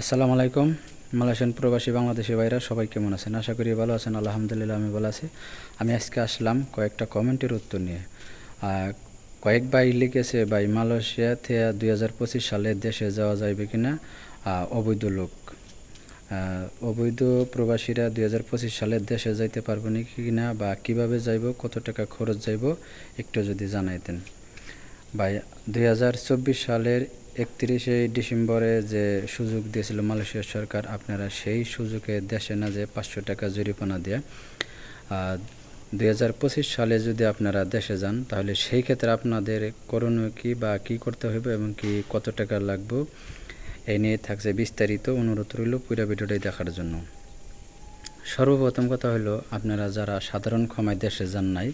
আসসালামু আলাইকুম। মালয়েশিয়ান প্রবাসী বাংলাদেশি ভাইরা, সবাই কেমন আছেন? আশা করি ভালো আছেন, আলহামদুলিল্লাহ আমি ভালো আছি। আমি আজকে আসলাম কয়েকটা কমেন্টের উত্তর নিয়ে। কয়েক ভাই লিখেছে, ভাই, মালয়েশিয়া থেকে দুই হাজার পঁচিশ সালে দেশে যাওয়া যাইবে কিনা? অবৈধ লোক। অবৈধ প্রবাসীরা দুই হাজার পঁচিশ সালে দেশে যাইতে পারব নাকি কিনা বা কীভাবে যাইব, কত টাকা খরচ যাইব, একটু যদি জানাইতেন। ভাই, দুই হাজার চব্বিশ সালের একত্রিশে ডিসেম্বরে যে সুযোগ দিয়েছিল মালয়েশিয়া সরকার, আপনারা সেই সুযোগে দেশে না যে পাঁচশো টাকা জরিমানা দিয়ে দুই হাজার পঁচিশ সালে যদি আপনারা দেশে যান, তাহলে সেই ক্ষেত্রে আপনাদের করণীয় কী বা কী করতে হবে এবং কি কত টাকা লাগবে? এই নিয়ে থাকছে বিস্তারিত অনুরোধ রইল পুরো ভিডিওটাই দেখার জন্য। সর্বপ্রথম কথা হলো, আপনারা যারা সাধারণ ক্ষমায় দেশে যান নাই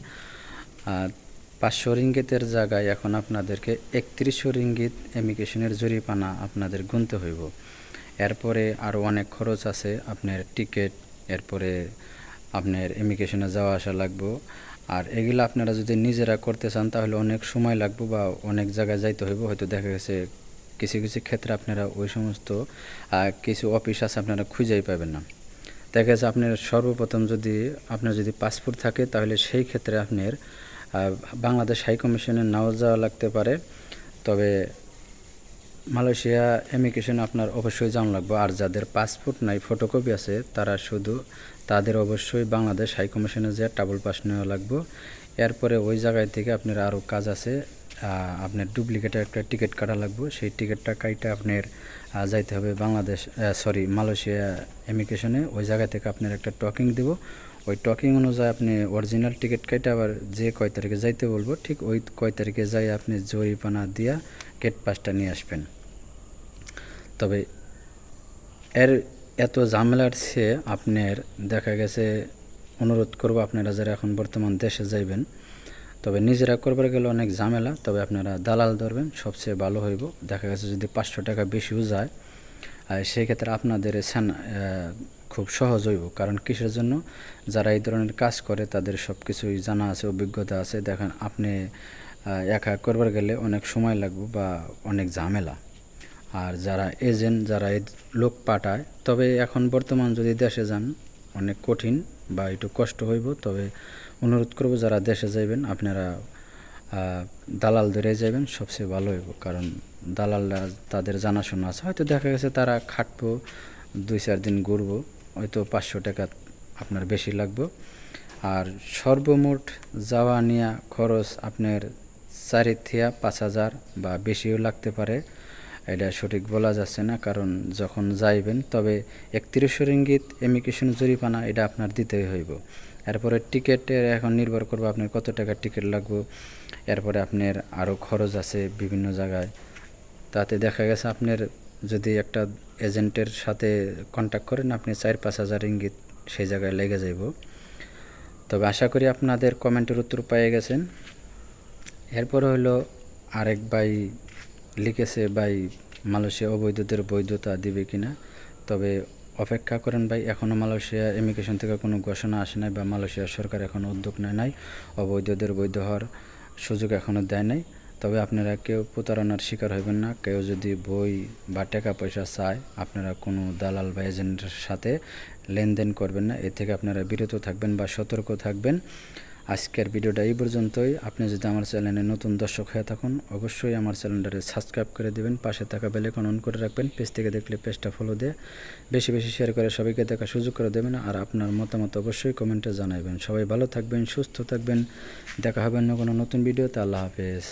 পাঁচশো রিঙ্গিতের জায়গায় এখন আপনাদেরকে একত্রিশশো রিঙ্গিত ইমিগ্রেশনের জরিপানা আপনাদের গুনতে হইব। এরপরে আরও অনেক খরচ আছে, আপনার টিকিট, এরপরে আপনার ইমিগ্রেশনে যাওয়া আসা লাগবো। আর এগুলো আপনারা যদি নিজেরা করতে চান, তাহলে অনেক সময় লাগবে বা অনেক জায়গায় যাইতে হইব। হয়তো দেখা গেছে কিছু কিছু ক্ষেত্রে আপনারা ওই সমস্ত কিছু অফিস আছে আপনারা খুঁজেই পাবেন না। দেখা গেছে আপনার সর্বপ্রথম যদি, আপনার যদি পাসপোর্ট থাকে, তাহলে সেই ক্ষেত্রে আপনার বাংলাদেশ হাই কমিশনে নাও যাওয়া লাগতে পারে। তবে মালয়েশিয়া ইমিগ্রেশন আপনার অবশ্যই জানা লাগবে। আর যাদের পাসপোর্ট নাই, ফটোকপি আছে, তারা শুধু তাদের অবশ্যই বাংলাদেশ হাই কমিশনে যে ডাবল পাস নেওয়া লাগবে। এরপরে ওই জায়গায় থেকে আপনার আরও কাজ আছে। আপনার ডুপ্লিকেটের একটা টিকিট কাটা লাগবে। সেই টিকিটটা কাইটা আপনার যাইতে হবে বাংলাদেশ সরি মালয়েশিয়া ইমিগ্রেশনে। ওই জায়গা থেকে আপনার একটা টকিং দেব। ওই টকিং অনুযায়ী আপনি অরিজিনাল টিকিট কেটে আবার যে কয় তারিখে যাইতে বলব, ঠিক ওই কয় তারিখে যাই আপনি জরিপানা দিয়া গেট পাসটা নিয়ে আসবেন। তবে এর এত ঝামেলার চেয়ে আপনার দেখা গেছে অনুরোধ করব আপনারা যারা এখন বর্তমান দেশে যাইবেন, তবে নিজেরা করবার গেলে অনেক ঝামেলা, তবে আপনারা দালাল ধরবেন, সবচেয়ে ভালো হইব। দেখা গেছে যদি পাঁচশো টাকা বেশিও যায় আর সেই ক্ষেত্রে আপনাদের খুব সহজ হইব। কারণ কিসের জন্য? যারা এই ধরনের কাজ করে, তাদের সব কিছুই জানা আছে, অভিজ্ঞতা আছে। দেখেন, আপনি একা করবার গেলে অনেক সময় লাগবে বা অনেক ঝামেলা। আর যারা এজেন্ট, যারা এই লোক পাঠায়, তবে এখন বর্তমান যদি দেশে যান, অনেক কঠিন বা একটু কষ্ট হইব। তবে অনুরোধ করব, যারা দেশে যাইবেন, আপনারা দালাল ধরে যাবেন, সবচেয়ে ভালো হইব। কারণ দালালরা তাদের জানাশোনা আছে। হয়তো দেখা গেছে তারা খাটবো, দুই চার দিন ঘুরবো, হয়তো পাঁচশো টাকা আপনার বেশি লাগবে। আর সর্বমোট যাওয়া নেওয়া খরচ আপনার চারি থেকে পাঁচ হাজার বা বেশিও লাগতে পারে। এটা সঠিক বলা যাচ্ছে না, কারণ যখন যাইবেন, তবে একত্রিশশো রিঙ্গিত ইমিগ্রেশন জরিপানা এটা আপনার দিতেই হইব। এরপরে টিকিটের এখন নির্ভর করবে আপনার কত টাকার টিকিট লাগবে। এরপরে আপনার আরও খরচ আছে বিভিন্ন জায়গায়। তাতে দেখা গেছে আপনার যদি একটা এজেন্টের সাথে কন্ট্যাক্ট করেন, আপনি চার পাঁচ হাজার ইঙ্গিত সেই জায়গায় লেগে যাইব। তবে আশা করি আপনাদের কমেন্টের উত্তর পেয়ে গেছেন। এরপরে হলো আরেক ভাই লিখেছে, ভাই, মালয়েশিয়া অবৈধদের বৈধতা দিবে কিনা? তবে অপেক্ষা করেন, ভাই এখনও মালয়েশিয়া ইমিগ্রেশন থেকে কোনো ঘোষণা আসে নাই বা মালয়েশিয়া সরকার এখনও উদ্যোগ নেয় নাই, অবৈধদের বৈধ হওয়ার সুযোগ এখনও দেয় নাই। তবে আপনারা কেউ প্রতারণার শিকার হইবেন না। কেউ যদি বই বা টাকা পয়সা চায়, আপনারা কোনো দালাল বা এজেন্টের সাথে লেনদেন করবেন না। এ থেকে আপনারা বিরত থাকবেন বা সতর্ক থাকবেন। আজকের ভিডিওটা এই পর্যন্তই। আপনি যদি আমার চ্যানেলে নতুন দর্শক হয়ে থাকুন, অবশ্যই আমার চ্যানেলটাকে সাবস্ক্রাইব করে দেবেন, পাশে থাকা বেলেকন অন করে রাখবেন, পেজ থেকে দেখলে পেজটা ফলো দিয়ে বেশি বেশি শেয়ার করে সবাইকে দেখার সুযোগ করে দেবেন। আর আপনার মতামত অবশ্যই কমেন্টে জানাবেন। সবাই ভালো থাকবেন, সুস্থ থাকবেন। দেখা হবে অন্য কোনো নতুন ভিডিওতে। আল্লাহ হাফেজ।